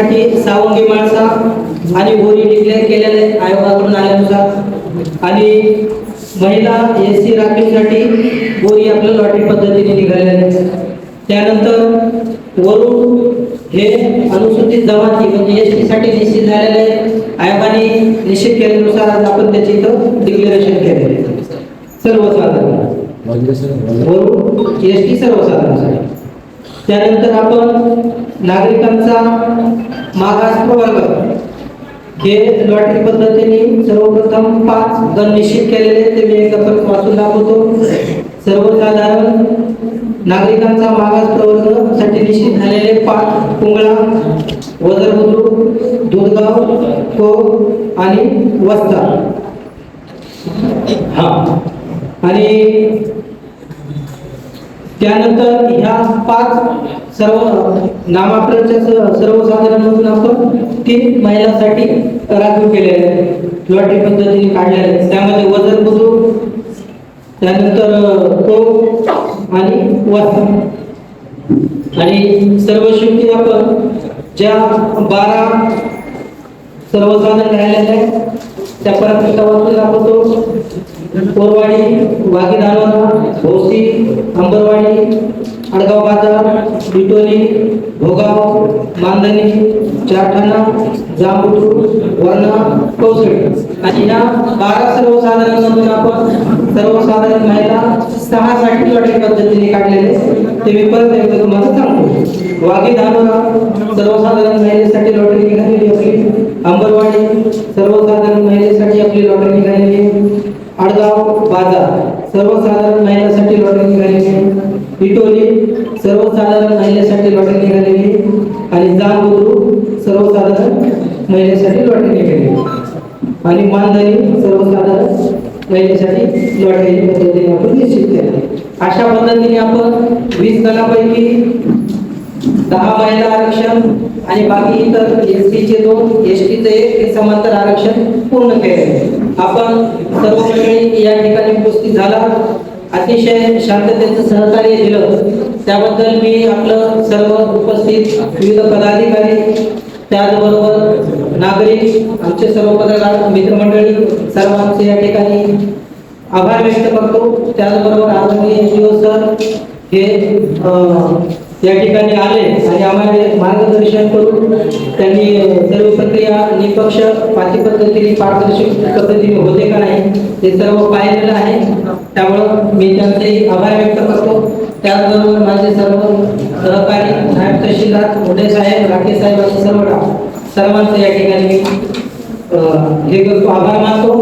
सावंगी माळसा आणि बोरी डिक्लेअर केलेले आयोगाकडून आल्यानुसार. आणि महिला एस सी राखीसाठी बोरी आपल्या लॉटरी पद्धतीने निघालेले आहे. त्यानंतर वरून हे अनुसूचित जमाती म्हणजे एस टी साठी निश्चित झालेले आयोगाने निश्चित केल्यानुसार आज आपण त्याचे इथं डिक्लेरेशन केलेले आहे. सर्वसाधारण. वरून एस टी सर्वसाधारण. त्यानंतर आपण नागरिकांचा मागास प्रवर्ग. हे लॉटरी पद्धतीने सर्वप्रथम पाच गण निश्चित केलेले ते मी एकदा परत वाचून दाखवतो. सर्वसाधारण नागरिकांचा मागास प्रवर्गसाठी निश्चित झालेले पाच कुंगळा वजरबुद्रुक दुधगाव को आणि वस्ता हा. आणि त्यानंतर ह्या पाच सर्व नामांकनाच्या सर्वसाधारण मधून आपण तीन महिलांसाठी राखीव केलेले आहेत. लॉटरी पद्धतीने काढलेले आहेत. त्यामध्ये वजन बुजुर्ग त्यानंतर तो आणि वस्त्र आणि सर्व शेवटी आपण ज्या बारा सर्वसाधारण राहिलेल्या आहेत त्या परत एकदा वाचून कोरवाडी कोरवाडी वाघीदानोरा भोसी अंबरवाडी आडगाव बाजार बिटोली भोगाव मांदणी चारठाणा जांबुटू वर्णा कौसळी आणि या बारा सर्वसाधारण मधून आपण सर्वसाधारण महिला सहा साठी लॉटरी पद्धतीने काढलेले ते मी परत एकदा तुम्हाला सांगतो. वाघी धानोरा सर्वसाधारण महिलेसाठी लॉटरी निघालेली आपली अंबरवाडी सर्वसाधारण महिलेसाठी आपली लॉटरी निघालेली आडगाव बाजार. सर्वसाधारण महिलासाठी लॉटरी निघालेली. इटोली सर्वसाधारण महिलेसाठी लॉटरी निघालेली. आणि जांबुद्रुक सर्वसाधारण महिलेसाठी लॉटरी निघालेली. आणि मानधनी सर्वसाधारण महिलेसाठी लॉटरी पद्धतीने आपण निश्चित केली अशा पद्धतीने आपण वीस जणांपैकी दहा महिला आरक्षण आणि बाकी इतर एस चे दोन एस टीचे एक हे समांतर आरक्षण पूर्ण केले. आपण सर्व मंडळी या ठिकाणी उपस्थित झाला. अतिशय शांततेचं सहकार्य दिलं. त्याबद्दल मी आपलं सर्व उपस्थित विविध पदाधिकारी त्याचबरोबर नागरिक आमचे सर्व पत्रकार मित्रमंडळी सर्वांचे या ठिकाणी आभार व्यक्त करतो. त्याचबरोबर आदरणीय एनजीओ सर हे या ठिकाणी आले आणि आम्हाला मार्गदर्शन करून त्यांनी सर्व प्रक्रिया निपक्ष पाठी पद्धतीने पारदर्शक पद्धतीने होते का नाही ते सर्व पाहिलेलं आहे. त्यामुळं मी त्यांचे आभार व्यक्त करतो. त्याचबरोबर माझे सर्व सहकारी साहेब तहसीलदार मोठे साहेब राकेश साहेब आणि सर्व सर्वांचं या ठिकाणी मी अं, हे करतो आभार मानतो.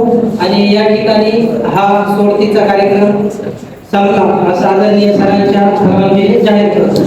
आणि या ठिकाणी हा सोडतीचा कार्यक्रम संपला. असं आदरणीय सरांच्या जाहीर करतो.